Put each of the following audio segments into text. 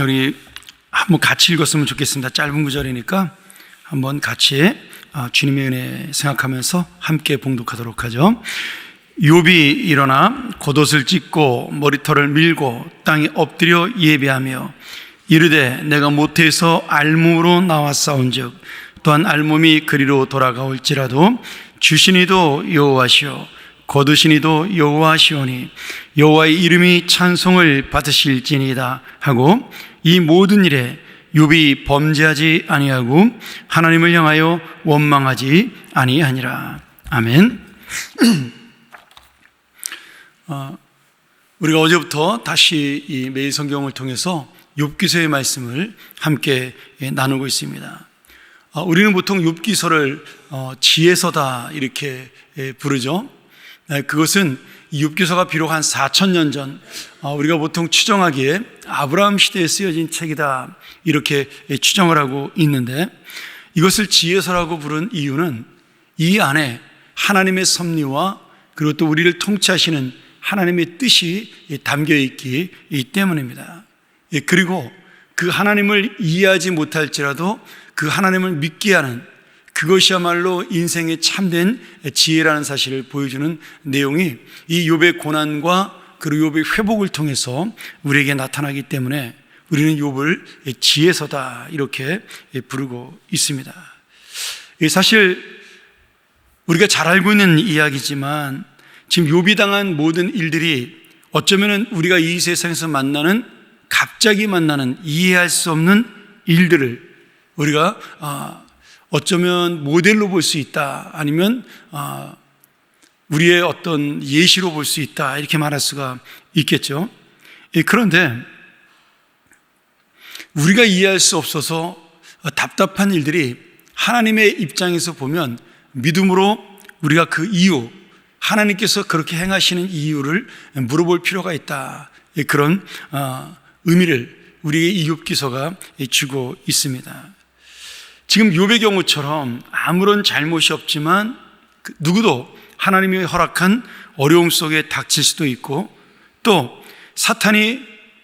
우리 한번 같이 읽었으면 좋겠습니다. 짧은 구절이니까 한번 같이 아, 주님의 은혜 생각하면서 함께 봉독하도록 하죠. 욥이 일어나 겉옷을 찢고 머리털을 밀고 땅에 엎드려 예배하며 이르되 내가 모태에서 알몸으로 싸운즉 또한 알몸이 그리로 돌아가올지라도 주신이도 여호와시오 거두신이도 여호와시오니 여호와의 이름이 찬송을 받으실지니이다 하고 이 모든 일에 욥이 범죄하지 아니하고 하나님을 향하여 원망하지 아니하니라 아멘. 어, 우리가 어제부터 다시 이 매일 성경을 통해서 욥기서의 말씀을 함께 예, 나누고 있습니다. 어, 우리는 보통 욥기서를 어, 지혜서다 이렇게 예, 부르죠. 네, 그것은 이 욥기서가 비록 한 4천 년 전 우리가 보통 추정하기에 아브라함 시대에 쓰여진 책이다 이렇게 예, 추정을 하고 있는데 이것을 지혜서라고 부른 이유는 이 안에 하나님의 섭리와 그리고 또 우리를 통치하시는 하나님의 뜻이 담겨 있기 때문입니다. 예, 그리고 그 하나님을 이해하지 못할지라도 그 하나님을 믿게 하는 그것이야말로 인생의 참된 지혜라는 사실을 보여주는 내용이 이 욥의 고난과 그리고 욥의 회복을 통해서 우리에게 나타나기 때문에 우리는 욥을 지혜서다 이렇게 부르고 있습니다. 사실 우리가 잘 알고 있는 이야기지만 지금 욥이 당한 모든 일들이 어쩌면 우리가 이 세상에서 만나는 갑자기 만나는 이해할 수 없는 일들을 우리가 아, 어쩌면 모델로 볼 수 있다 아니면 아, 우리의 어떤 예시로 볼 수 있다 이렇게 말할 수가 있겠죠. 예, 그런데 우리가 이해할 수 없어서 답답한 일들이 하나님의 입장에서 보면 믿음으로 우리가 그 이유, 하나님께서 그렇게 행하시는 이유를 물어볼 필요가 있다. 예, 그런 어, 의미를 우리의 이욥기서가 주고 있습니다. 지금 욥의 경우처럼 아무런 잘못이 없지만 그 누구도 하나님이 허락한 어려움 속에 닥칠 수도 있고 또 사탄이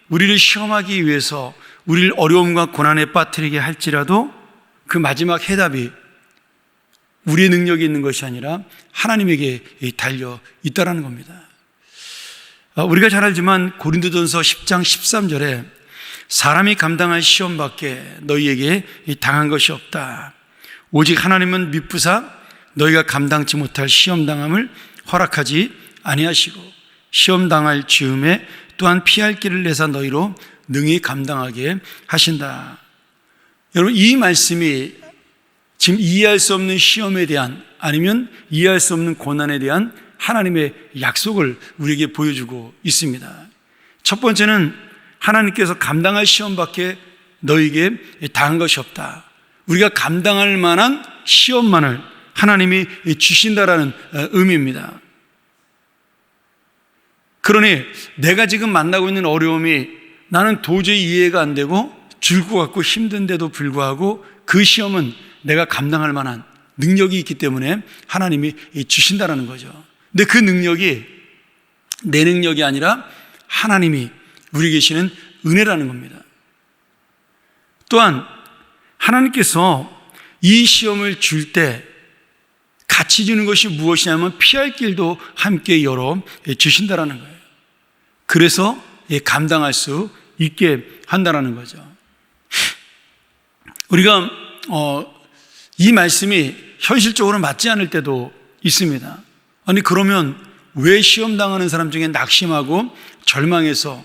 우리를 시험하기 위해서 우리를 어려움과 고난에 빠뜨리게 할지라도 그 마지막 해답이 우리의 능력이 있는 것이 아니라 하나님에게 달려 있다라는 겁니다. 아, 우리가 잘 알지만 고린도전서 10장 13절에 사람이 감당할 시험밖에 너희에게 당한 것이 없다. 오직 하나님은 미쁘사 너희가 감당치 못할 시험 당함을 허락하지 아니하시고 시험 당할 즈음에 또한 피할 길을 내사 너희로 능히 감당하게 하신다. 여러분 이 말씀이 지금 이해할 수 없는 시험에 대한 아니면 이해할 수 없는 고난에 대한 하나님의 약속을 우리에게 보여주고 있습니다. 첫 번째는 하나님께서 감당할 시험밖에 너에게 당한 것이 없다. 우리가 감당할 만한 시험만을 하나님이 주신다라는 의미입니다. 그러니 내가 지금 만나고 있는 어려움이 나는 도저히 이해가 안 되고 줄고 같고 힘든데도 불구하고 그 시험은 내가 감당할 만한 능력이 있기 때문에 하나님이 주신다라는 거죠. 근데 그 능력이 내 능력이 아니라 하나님이 우리 계시는 은혜라는 겁니다. 또한 하나님께서 이 시험을 줄 때 같이 주는 것이 무엇이냐면 피할 길도 함께 열어 주신다라는 거예요. 그래서 감당할 수 있게 한다라는 거죠. 우리가 어, 이 말씀이 현실적으로 맞지 않을 때도 있습니다. 아니 그러면 왜 시험 당하는 사람 중에 낙심하고 절망해서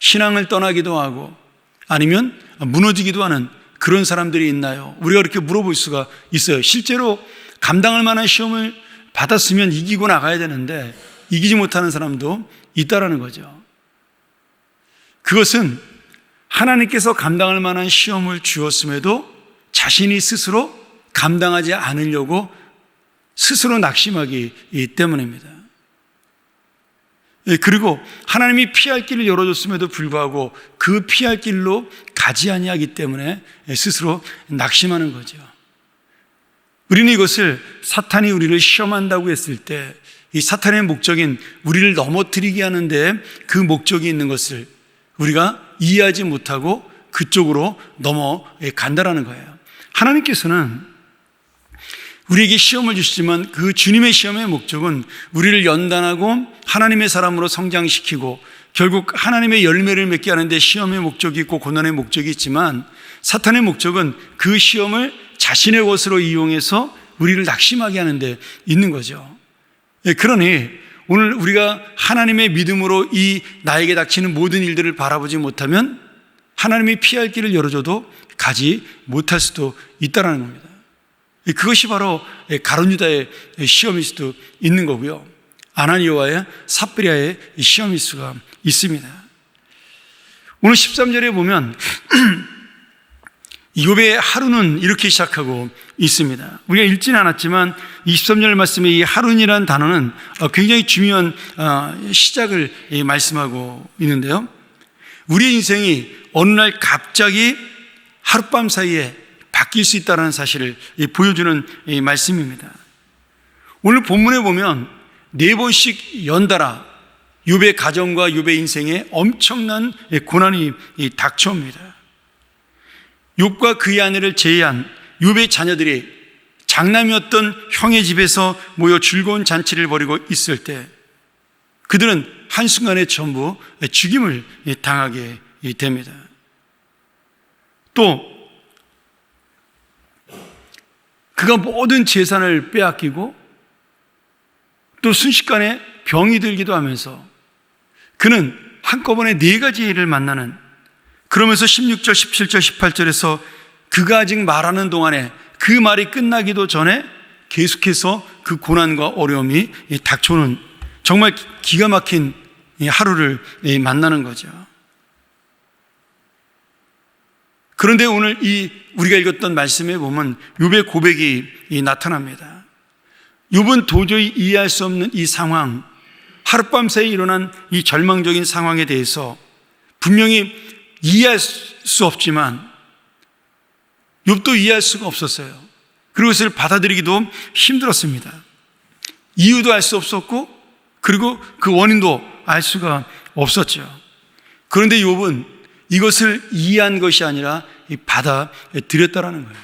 신앙을 떠나기도 하고 아니면 무너지기도 하는 그런 사람들이 있나요? 우리가 그렇게 물어볼 수가 있어요. 실제로 감당할 만한 시험을 받았으면 이기고 나가야 되는데 이기지 못하는 사람도 있다라는 거죠. 그것은 하나님께서 감당할 만한 시험을 주었음에도 자신이 스스로 감당하지 않으려고 스스로 낙심하기 때문입니다. 예, 그리고 하나님이 피할 길을 열어줬음에도 불구하고 그 피할 길로 가지 아니하기 때문에 스스로 낙심하는 거죠. 우리는 이것을 사탄이 우리를 시험한다고 했을 때 이 사탄의 목적인 우리를 넘어뜨리게 하는데 그 목적이 있는 것을 우리가 이해하지 못하고 그쪽으로 넘어간다라는 거예요. 하나님께서는 우리에게 시험을 주시지만 그 주님의 시험의 목적은 우리를 연단하고 하나님의 사람으로 성장시키고 결국 하나님의 열매를 맺게 하는데 시험의 목적이 있고 고난의 목적이 있지만 사탄의 목적은 그 시험을 자신의 것으로 이용해서 우리를 낙심하게 하는데 있는 거죠. 예, 그러니 오늘 우리가 하나님의 믿음으로 이 나에게 닥치는 모든 일들을 바라보지 못하면 하나님이 피할 길을 열어줘도 가지 못할 수도 있다는 겁니다. 그것이 바로 가론유다의 시험일 수도 있는 거고요. 아나니오와의 삽비리아의 시험일 수가 있습니다. 오늘 13절에 보면 욥의 하루는 이렇게 시작하고 있습니다. 우리가 읽지는 않았지만 23절 말씀에 이 하루이라는 단어는 굉장히 중요한 시작을 말씀하고 있는데요. 우리의 인생이 어느 날 갑자기 하룻밤 사이에 바뀔 수 있다는 사실을 보여주는 말씀입니다. 오늘 본문에 보면 네 번씩 연달아 유배 가정과 유배 인생에 엄청난 고난이 닥쳐옵니다. 욥과 그의 아내를 제외한 욥의 자녀들이 장남이었던 형의 집에서 모여 즐거운 잔치를 벌이고 있을 때 그들은 한순간에 전부 죽임을 당하게 됩니다. 또 그가 모든 재산을 빼앗기고 또 순식간에 병이 들기도 하면서 그는 한꺼번에 네 가지 일을 만나는 그러면서 16절, 17절, 18절에서 그가 아직 말하는 동안에 그 말이 끝나기도 전에 계속해서 그 고난과 어려움이 닥쳐오는 정말 기가 막힌 하루를 만나는 거죠. 그런데 오늘 이 우리가 읽었던 말씀에 보면 욥의 고백이 나타납니다. 욥은 도저히 이해할 수 없는 이 상황, 하룻밤 사이에 일어난 이 절망적인 상황에 대해서 분명히 이해할 수 없지만 욥도 이해할 수가 없었어요. 그리고 그것을 받아들이기도 힘들었습니다. 이유도 알 수 없었고 그리고 그 원인도 알 수가 없었죠. 그런데 욥은 이것을 이해한 것이 아니라 받아들였다라는 거예요.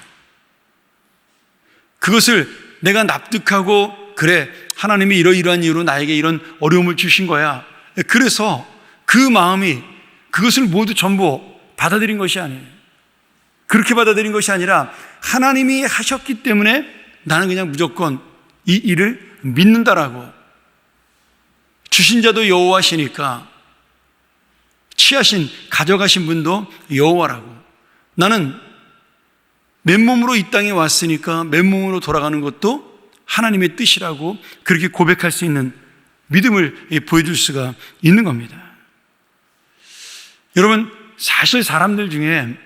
그것을 내가 납득하고 그래 하나님이 이러이러한 이유로 나에게 이런 어려움을 주신 거야. 그래서 그 마음이 그것을 모두 전부 받아들인 것이 아니에요. 그렇게 받아들인 것이 아니라 하나님이 하셨기 때문에 나는 그냥 무조건 이 일을 믿는다라고 주신 자도 여호와시니까 취하신 가져가신 분도 여호와라고. 나는 맨몸으로 이 땅에 왔으니까 맨몸으로 돌아가는 것도 하나님의 뜻이라고 그렇게 고백할 수 있는 믿음을 보여줄 수가 있는 겁니다. 여러분, 사실 사람들 중에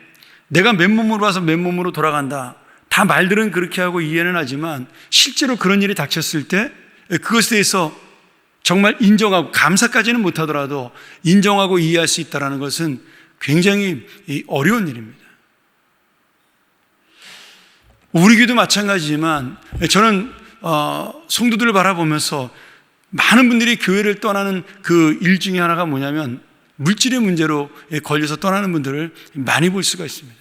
내가 맨몸으로 와서 맨몸으로 돌아간다. 다 말들은 그렇게 하고 이해는 하지만 실제로 그런 일이 닥쳤을 때 그것에 대해서 정말 인정하고 감사까지는 못하더라도 인정하고 이해할 수 있다는 것은 굉장히 어려운 일입니다. 우리 교도 마찬가지지만 저는 어, 성도들을 바라보면서 많은 분들이 교회를 떠나는 그 일 중에 하나가 뭐냐면 물질의 문제로 걸려서 떠나는 분들을 많이 볼 수가 있습니다.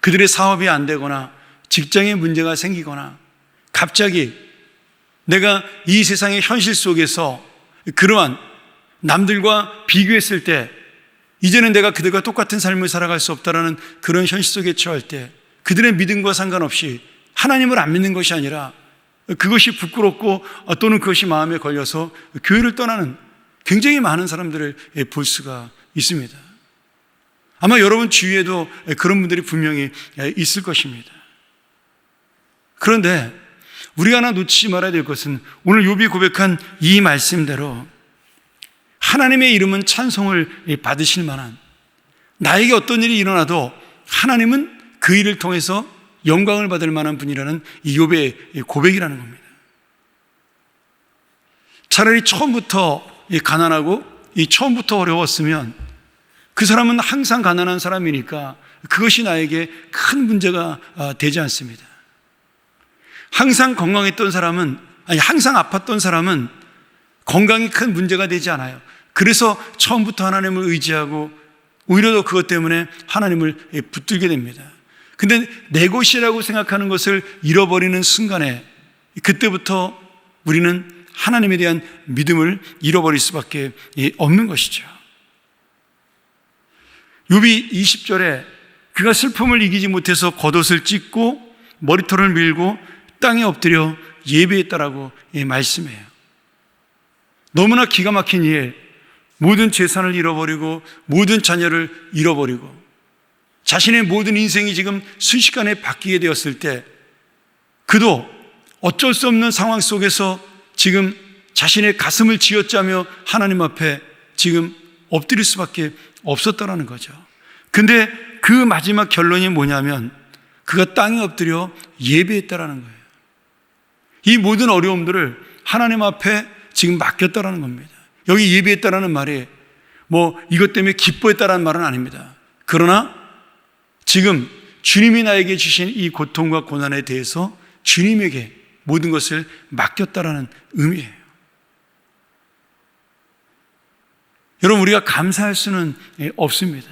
그들의 사업이 안 되거나 직장에 문제가 생기거나 갑자기 내가 이 세상의 현실 속에서 그러한 남들과 비교했을 때 이제는 내가 그들과 똑같은 삶을 살아갈 수 없다라는 그런 현실 속에 처할 때 그들의 믿음과 상관없이 하나님을 안 믿는 것이 아니라 그것이 부끄럽고 또는 그것이 마음에 걸려서 교회를 떠나는 굉장히 많은 사람들을 볼 수가 있습니다. 아마 여러분 주위에도 그런 분들이 분명히 있을 것입니다. 그런데 우리가 하나 놓치지 말아야 될 것은 오늘 욥이 고백한 이 말씀대로 하나님의 이름은 찬송을 받으실 만한 나에게 어떤 일이 일어나도 하나님은 그 일을 통해서 영광을 받을 만한 분이라는 이 욥의 고백이라는 겁니다. 차라리 처음부터 가난하고 이 처음부터 어려웠으면 그 사람은 항상 가난한 사람이니까 그것이 나에게 큰 문제가 아, 되지 않습니다. 항상 건강했던 사람은, 아니, 항상 아팠던 사람은 건강이 큰 문제가 되지 않아요. 그래서 처음부터 하나님을 의지하고 오히려 더 그것 때문에 하나님을 붙들게 됩니다. 근데 내 것이라고 생각하는 것을 잃어버리는 순간에 그때부터 우리는 하나님에 대한 믿음을 잃어버릴 수밖에 없는 것이죠. 욥이 20절에 그가 슬픔을 이기지 못해서 겉옷을 찢고 머리털을 밀고 땅에 엎드려 예배했다라고 말씀해요. 너무나 기가 막힌 일, 모든 재산을 잃어버리고 모든 자녀를 잃어버리고 자신의 모든 인생이 지금 순식간에 바뀌게 되었을 때 그도 어쩔 수 없는 상황 속에서 지금 자신의 가슴을 쥐어짜며 하나님 앞에 지금 엎드릴 수밖에 없었다라는 거죠. 근데 그 마지막 결론이 뭐냐면 그가 땅에 엎드려 예배했다라는 거예요. 이 모든 어려움들을 하나님 앞에 지금 맡겼다라는 겁니다. 여기 예배했다라는 말이 뭐 이것 때문에 기뻐했다라는 말은 아닙니다. 그러나 지금 주님이 나에게 주신 이 고통과 고난에 대해서 주님에게 모든 것을 맡겼다라는 의미예요. 여러분 우리가 감사할 수는 없습니다.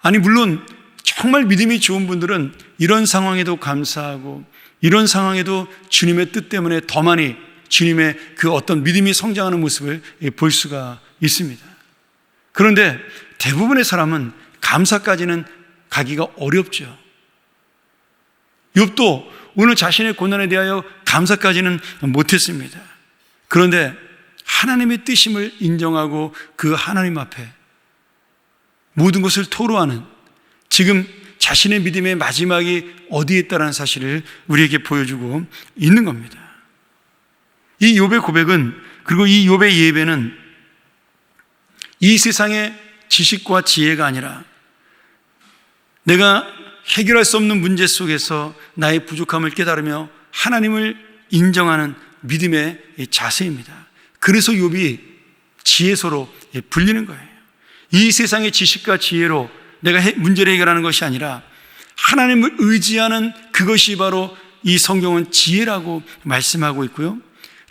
아니 물론 정말 믿음이 좋은 분들은 이런 상황에도 감사하고 이런 상황에도 주님의 뜻 때문에 더 많이 주님의 그 어떤 믿음이 성장하는 모습을 볼 수가 있습니다. 그런데 대부분의 사람은 감사까지는 가기가 어렵죠. 욥도 오늘 자신의 고난에 대하여 감사까지는 못했습니다. 그런데 하나님의 뜻임을 인정하고 그 하나님 앞에 모든 것을 토로하는 지금 자신의 믿음의 마지막이 어디에 있다는 사실을 우리에게 보여주고 있는 겁니다. 이 욥의 고백은 그리고 이 욥의 예배는 이 세상의 지식과 지혜가 아니라 내가 해결할 수 없는 문제 속에서 나의 부족함을 깨달으며 하나님을 인정하는 믿음의 자세입니다. 그래서 욥이 지혜소로 불리는 거예요. 이 세상의 지식과 지혜로 내가 문제를 해결하는 것이 아니라 하나님을 의지하는 그것이 바로 이 성경은 지혜라고 말씀하고 있고요.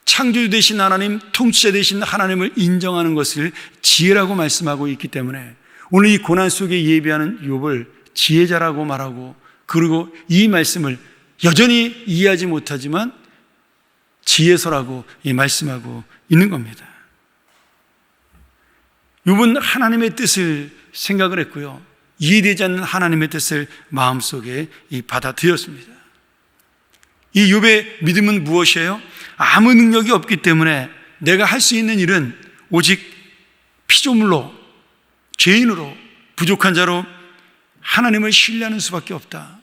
창조주 되신 하나님, 통치자 되신 하나님을 인정하는 것을 지혜라고 말씀하고 있기 때문에 오늘 이 고난 속에 예비하는 욥을 지혜자라고 말하고 그리고 이 말씀을 여전히 이해하지 못하지만 지혜서라고 말씀하고 있는 겁니다. 욥은 하나님의 뜻을 생각을 했고요. 이해되지 않는 하나님의 뜻을 마음속에 받아들였습니다. 이 욥의 믿음은 무엇이에요? 아무 능력이 없기 때문에 내가 할 수 있는 일은 오직 피조물로 죄인으로 부족한 자로 하나님을 신뢰하는 수밖에 없다.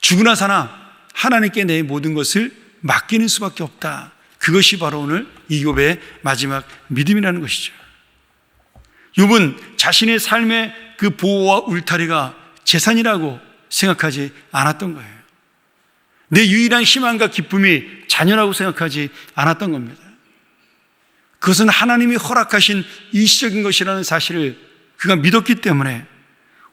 죽으나 사나 하나님께 내 모든 것을 맡기는 수밖에 없다. 그것이 바로 오늘 이 욥의 마지막 믿음이라는 것이죠. 욥은 자신의 삶의 그 보호와 울타리가 재산이라고 생각하지 않았던 거예요. 내 유일한 희망과 기쁨이 자녀라고 생각하지 않았던 겁니다. 그것은 하나님이 허락하신 일시적인 것이라는 사실을 그가 믿었기 때문에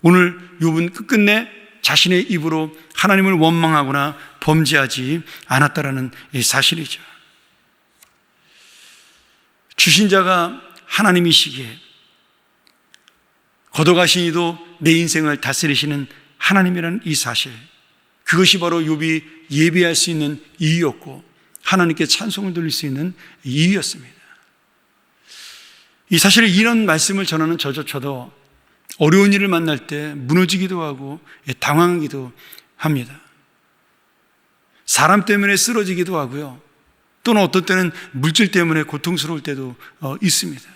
오늘 욥은 끝끝내 자신의 입으로 하나님을 원망하거나 범죄하지 않았다라는 사실이죠. 주신 자가 하나님이시기에 이도 내 인생을 다스리시는 하나님이라는 이 사실 그것이 바로 욥이 예배할 수 있는 이유였고 하나님께 찬송을 돌릴 수 있는 이유였습니다. 이 사실 이런 말씀을 전하는 저조차도 어려운 일을 만날 때 무너지기도 하고 당황하기도 합니다. 사람 때문에 쓰러지기도 하고요. 또는 어떤 때는 물질 때문에 고통스러울 때도 어, 있습니다.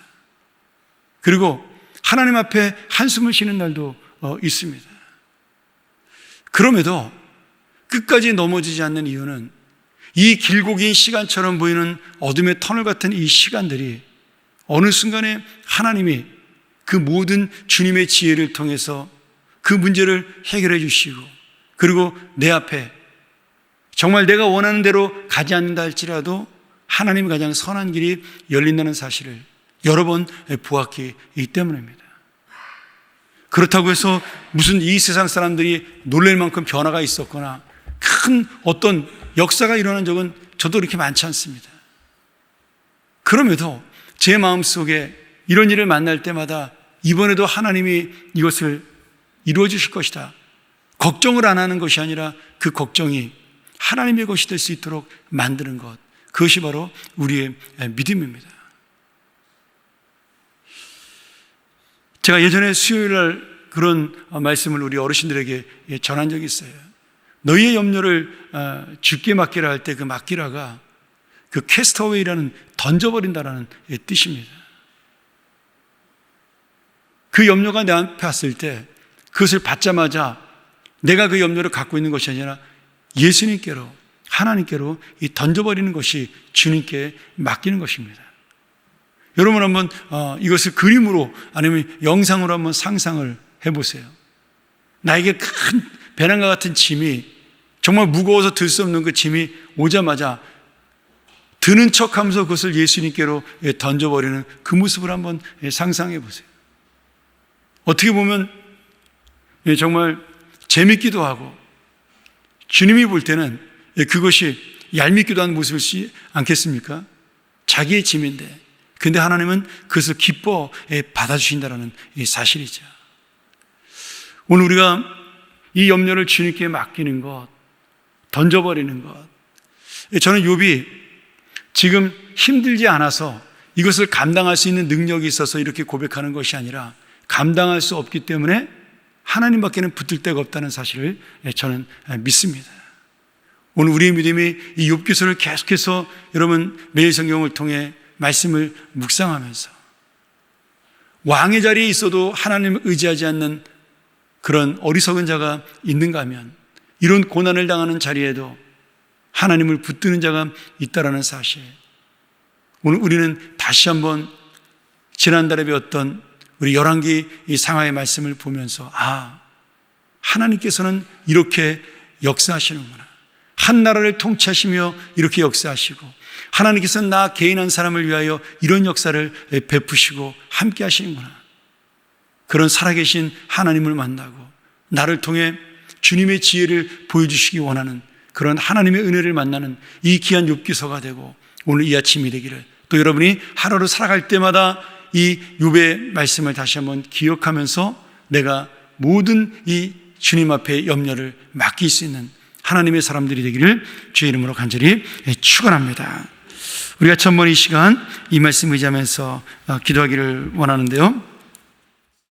그리고 하나님 앞에 한숨을 쉬는 날도 어, 있습니다. 그럼에도 끝까지 넘어지지 않는 이유는 이 길고 긴 시간처럼 보이는 어둠의 터널 같은 이 시간들이 어느 순간에 하나님이 그 모든 주님의 지혜를 통해서 그 문제를 해결해 주시고 그리고 내 앞에 정말 내가 원하는 대로 가지 않는다 할지라도 하나님이 가장 선한 길이 열린다는 사실을 여러 번 보았기 때문입니다. 그렇다고 해서 무슨 이 세상 사람들이 놀랄 만큼 변화가 있었거나 큰 어떤 역사가 일어난 적은 저도 그렇게 많지 않습니다. 그럼에도 제 마음 속에 이런 일을 만날 때마다 이번에도 하나님이 이것을 이루어 주실 것이다. 걱정을 안 하는 것이 아니라 그 걱정이 하나님의 것이 될 수 있도록 만드는 것. 그것이 바로 우리의 믿음입니다. 제가 예전에 수요일 날 그런 말씀을 우리 어르신들에게 전한 적이 있어요. 너희의 염려를 어, 죽게 맡기라 할 때 그 맡기라가 그 캐스터웨이라는 던져버린다라는 뜻입니다. 그 염려가 내 앞에 왔을 때 그것을 받자마자 내가 그 염려를 갖고 있는 것이 아니라 예수님께로 하나님께로 이 던져버리는 것이 주님께 맡기는 것입니다. 여러분 한번 어, 이것을 그림으로 아니면 영상으로 한번 상상을 해보세요. 나에게 큰 배낭과 같은 짐이 정말 무거워서 들 수 없는 그 짐이 오자마자 드는 척 하면서 그것을 예수님께로 예, 던져버리는 그 모습을 한번 예, 상상해 보세요. 어떻게 보면 예, 정말 재밌기도 하고 주님이 볼 때는 그것이 얄밉기도 한 모습이지 않겠습니까? 자기의 짐인데. 근데 하나님은 그것을 기뻐 받아주신다는 사실이죠. 오늘 우리가 이 염려를 주님께 맡기는 것, 던져버리는 것. 저는 욥이 지금 힘들지 않아서 이것을 감당할 수 있는 능력이 있어서 이렇게 고백하는 것이 아니라 감당할 수 없기 때문에 하나님밖에는 붙을 데가 없다는 사실을 저는 믿습니다. 오늘 우리의 믿음이 이 욥기서를 계속해서 여러분 매일 성경을 통해 말씀을 묵상하면서 왕의 자리에 있어도 하나님을 의지하지 않는 그런 어리석은 자가 있는가 하면 이런 고난을 당하는 자리에도 하나님을 붙드는 자가 있다라는 사실. 오늘 우리는 다시 한번 지난달에 배웠던 우리 열왕기 이 상하의 말씀을 보면서 아 하나님께서는 이렇게 역사하시는구나. 한 나라를 통치하시며 이렇게 역사하시고 하나님께서는 나 개인 한 사람을 위하여 이런 역사를 베푸시고 함께 하시는구나. 그런 살아계신 하나님을 만나고 나를 통해 주님의 지혜를 보여주시기 원하는 그런 하나님의 은혜를 만나는 이 귀한 욥기서가 되고 오늘 이 아침이 되기를 또 여러분이 하루를 살아갈 때마다 이 욥의 말씀을 다시 한번 기억하면서 내가 모든 이 주님 앞에 염려를 맡길 수 있는 하나님의 사람들이 되기를 주의 이름으로 간절히 축원합니다. 우리가 천번 이 시간 이 말씀 의지하면서 기도하기를 원하는데요.